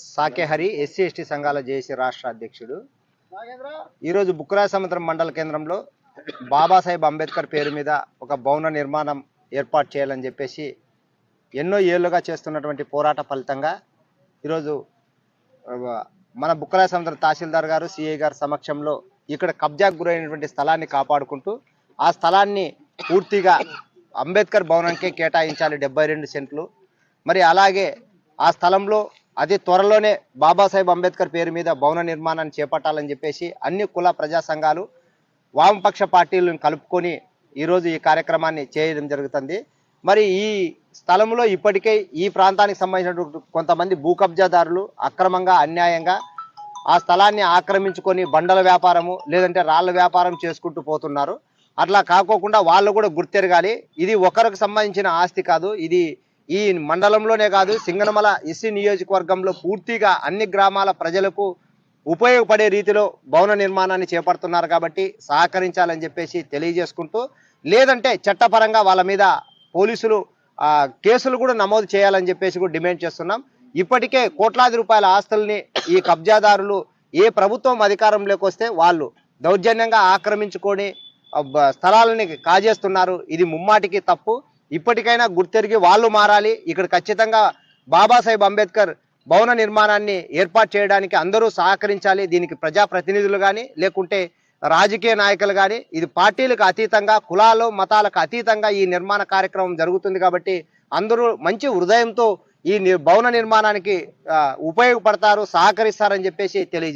Sakehari SC ST సంఘాల JAC రాష్ట్ర అధ్యక్షుడు. ఈరోజు బుక్రా సముద్రం మండల కేంద్రంలో బాబాసాహెబ్ అంబేద్కర్ పేరు మీద ఒక భవన నిర్మాణం ఏర్పాటు చేయాలని చెప్పేసి ఎన్నో ఏళ్ళుగా చేస్తున్నటువంటి పోరాట ఫలితంగా ఈరోజు మన బుక్కరాయ సముద్రం తహసీల్దార్ గారు సిఐ గారి సమక్షంలో ఇక్కడ కబ్జాకు గురైనటువంటి స్థలాన్ని కాపాడుకుంటూ ఆ స్థలాన్ని పూర్తిగా అంబేద్కర్ భవనానికే కేటాయించాలి డెబ్బై రెండు సెంట్లు. మరి అలాగే ఆ స్థలంలో అది త్వరలోనే బాబాసాహెబ్ అంబేద్కర్ పేరు మీద భవన నిర్మాణాన్ని చేపట్టాలని చెప్పేసి అన్ని కుల ప్రజా సంఘాలు వామపక్ష పార్టీలను కలుపుకొని ఈరోజు ఈ కార్యక్రమాన్ని చేయడం జరుగుతుంది. మరి ఈ స్థలంలో ఇప్పటికే ఈ ప్రాంతానికి సంబంధించినటువంటి కొంతమంది భూ కబ్జాదారులు అక్రమంగా అన్యాయంగా ఆ స్థలాన్ని ఆక్రమించుకొని బండల వ్యాపారము లేదంటే రాళ్ళ వ్యాపారం చేసుకుంటూ పోతున్నారు. అట్లా కాకోకుండా వాళ్ళు కూడా గుర్తెరగాలి. ఇది ఒకరికి సంబంధించిన ఆస్తి కాదు. ఇది ఈ మండలంలోనే కాదు సింగనమల ఎస్సీ నియోజకవర్గంలో పూర్తిగా అన్ని గ్రామాల ప్రజలకు ఉపయోగపడే రీతిలో భవన నిర్మాణాన్ని చేపడుతున్నారు కాబట్టి సహకరించాలని చెప్పేసి తెలియజేసుకుంటూ లేదంటే చట్టపరంగా వాళ్ళ మీద పోలీసులు కేసులు కూడా నమోదు చేయాలని చెప్పేసి కూడా డిమాండ్ చేస్తున్నాం. ఇప్పటికే కోట్లాది రూపాయల ఆస్తుల్ని ఈ కబ్జాదారులు ఏ ప్రభుత్వం అధికారంలోకి వస్తే వాళ్ళు దౌర్జన్యంగా ఆక్రమించుకొని స్థలాలని కాజేస్తున్నారు. ఇది ముమ్మాటికి తప్పు. ఇప్పటికైనా గుర్తెరిగి వాళ్ళు మారాలి. ఇక్కడ ఖచ్చితంగా బాబాసాహెబ్ అంబేద్కర్ భవన నిర్మాణాన్ని ఏర్పాటు చేయడానికి అందరూ సహకరించాలి. దీనికి ప్రజాప్రతినిధులు కానీ లేకుంటే రాజకీయ నాయకులు కానీ ఇది పార్టీలకు అతీతంగా కులాలు మతాలకు అతీతంగా ఈ నిర్మాణ కార్యక్రమం జరుగుతుంది కాబట్టి అందరూ మంచి హృదయంతో ఈ భవన నిర్మాణానికి ఉపయోగపడతారు సహకరిస్తారని చెప్పేసి తెలియజేస్తారు